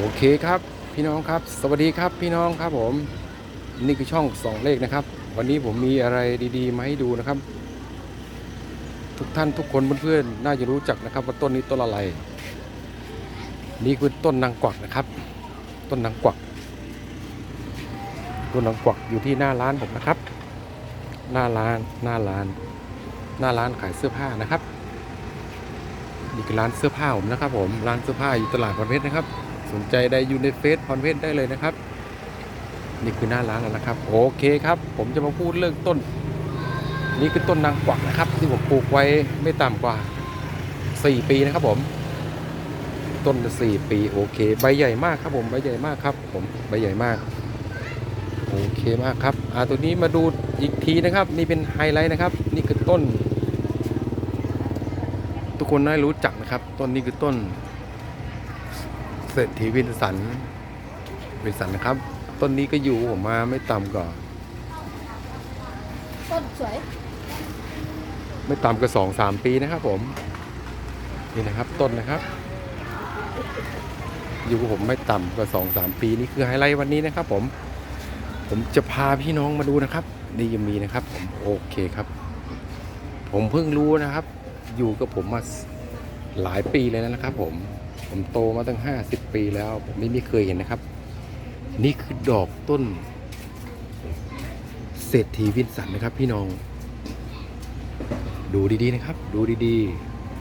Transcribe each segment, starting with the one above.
โอเคครับพี่น้องครับ สวัสดีครับพี่น้องครับผม นี่คือช่องสองเลขนะครับ วันนี้ผมมีอะไรดีๆมาให้ดูนะครับ ทุกท่านทุกคนเพื่อนๆน่าจะรู้จักนะครับ ว่าต้นนี้ต้นอะไร นี่คือต้นนางกวักนะครับ ต้นนางกวัก ต้นนางกวักอยู่ที่หน้าร้านผมนะครับ หน้าร้านหน้าร้าน หน้าร้านขายเสื้อผ้านะครับนี่คือร้านเสื้อผ้าผมนะครับ ผมร้านเสื้อผ้าอยู่ตลาดพรเพชรนะครับ สนใจได้อยู่ในเฟซพรเพชรได้เลยนะครับ นี่คือหน้าร้านแล้วนะครับ โอเคครับ ผมจะมาพูดเรื่องต้น นี่คือต้นนางกวักนะครับ ที่ผมปลูกไว้ไม่ต่ำกว่า 4 ปีนะครับผม ต้นละ4ปีโอเค ใบใหญ่มากครับผมใบใหญ่มากครับ ผมใบใหญ่มากโอเคมากครับอ่าตัวนี้มาดูอีกทีนะครับ นี่เป็นไฮไลท์นะครับ นี่คือต้น ทุกคนน่ารู้จักนะครับ ต้นนี้คือต้น ศรษฐีวินสัน วินสันนะครับ ต้นนี้ก็อยู่ผมมาไม่ต่ำกว่าต้นสวย ไม่ต่ำกว่าสองสามปีนะครับผม นี่นะครับต้นนะครับ อยู่กับผมไม่ต่ำกว่าสองสามปีนี่คือไฮไลท์วันนี้นะครับ ผม ผมจะพาพี่น้องมาดูนะครับ นี่ยังมีนะครับ ผมโอเคครับ ผมเพิ่งรู้นะครับ อยู่กับผมมาหลายปีเลยนะครับ ผม ผมโตมาตั้งห้าสิบปีแล้ว ผมไม่ไม่เคยเห็นนะครับ นี่คือดอกต้น เศรษฐีวินสันนะครับ พี่น้อง ดูดีๆนะครับ ดูดี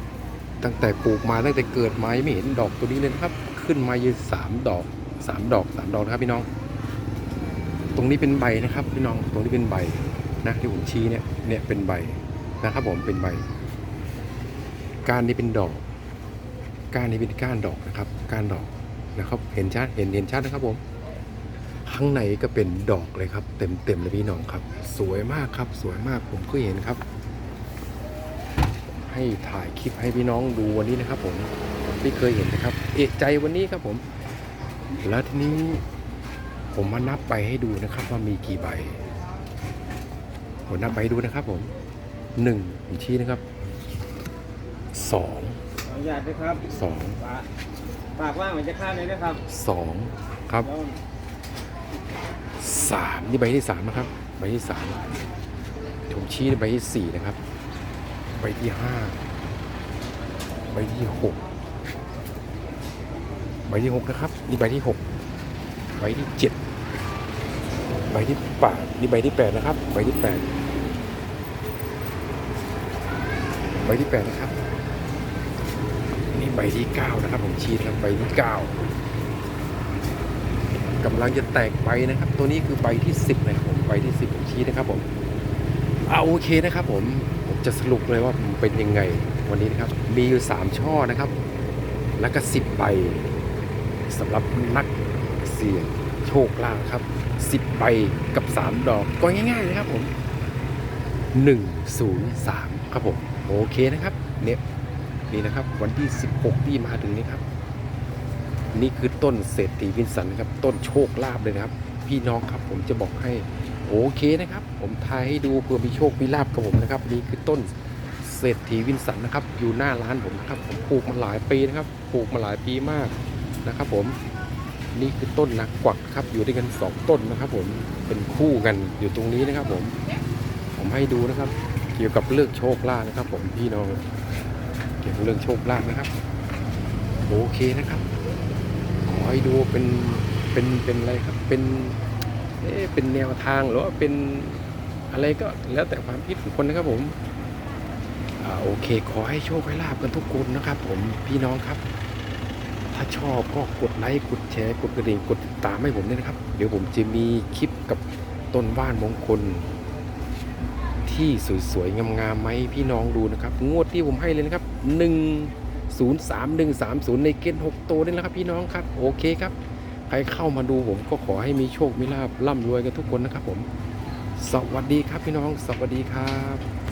ๆ ตั้งแต่ปลูกมาตั้งแต่เกิดไมายังไม่เห็นดอกตัวนี้เลยครับ ขึ้นมายืนสามดอกสามดอกสามดอกนะครับ พี่น้อง ตรงนี้เป็นใบนะครับ พี่น้องตรงนี้เป็นใบนะที่ผมชี้เนี่ยเนี่ยเป็นใบนะครับ ผมเป็นใบก้านนี้เป็นดอก ก้านนี้เป็นก้านดอกนะครับก้านดอกนะครับเห็นชัดเห็นเห็นชัดนะครับผมข้างในก็เป็นดอกเลยครับ เต็มเต็มเลยพี่น้องครับ สวยมากครับ สวยมากผมก็เห็นครับ ให้ถ่ายคลิปให้พี่น้องดูวันนี้นะครับ ผมผมไม่เคยเห็นนะครับ เอะใจวันนี้ครับผม แล้วทีนี้ผมมานับไปให้ดูนะครับ ว่ามีกี่ใบผมนับไปให้ดูนะครับ ผมหนึ่งผมชี้นะครับสอง นุญาตด้วยครับสองฝากฝากว่างเหมือนจะข้ามเลยนะครับสองครับแล้วสามนี่ใบที่สามนะครับ ใบที่สามผมชี้ใบที่สี่นะครับ ใบที่ห้าใบที่หกใบที่หกนะครับ นี่ใบที่หกใบที่เจ็ดใบที่แปดนี่ใบที่แปดนะครับ ใบที่แปดใบที่แปดนะครับนี่ ใบที่เก้านะครับ ผมชี้นะครับใบที่เก้ากำลังจะแตกใบนะครับ ตัวนี้คือใบที่ 10 นะครับผมใบที่ 10 ผมชี้นะครับผมเอาโอเคนะครับ ผมผมจะสรุปเลยว่าเป็นยังไงวันนี้นะครับ มีอยู่ 3 ช่อนะครับ แล้วก็ 10 ใบสำหรับนักเสี่ยงโชคลาภครับ 10 ใบกับ 3 ดอกก็ง่ายๆนะครับผม 103 ครับผม โอเคนะครับ เนี่ย นี่นะครับ วันที่ 16 ที่มาถึงนี้ครับ นี่คือต้นเศรษฐีวินสันนะครับ ต้นโชคลาภเลยนะครับ พี่น้องครับผมจะบอกให้โอเคนะครับ ผมทายให้ดูเพื่อมีโชคมีลาภกับผมนะครับนี่คือต้นเศรษฐีวินสันนะครับ อยู่หน้าร้านผมนะครับ ผมปลูกมาหลายปีนะครับปลูกมาหลายปีมากนะครับ ผมนี่คือต้นนักกวักครับ อยู่ด้วยกันสองต้นนะครับ ผมเป็นคู่กันอยู่ตรงนี้นะครับ ผม ผมให้ดูนะครับ เกี่ยวกับเรื่องโชคลาภนะครับ ผมพี่น้อง กี่ยวกับเรื่องโชคลาภนะครับ โอเคนะครับ ขอให้ดูเป็นเป็นเป็นอะไรครับ เป็นเอ๊เป็นแนวทางหรือว่าเป็นอะไรก็แล้วแต่ความคิดของคนนะครับผมอโอเค ขอให้โชคให้ลาบกันทุกคนนะครับ ผมพี่น้องครับ ถ้าชอบก็กดไลค์กดแชร์กดกระดิ่งกดติดตามให้ผมด้วยนะครับ เดี๋ยวผมจะมีคลิปกับต้นว่านมงคล ที่สวยๆ งามๆไหมพี่น้องดูนะครับ งวดที่ผมให้เลยนะครับ 1 0 3 1 3 0 ในเกณฑ์6ตัวนี่แหละครับพี่น้องครับ โอเคครับ ใครเข้ามาดูผมก็ขอให้มีโชค มีลาบร่ำรวยกันทุกคนนะครับผม สวัสดีครับพี่น้อง สวัสดีครับ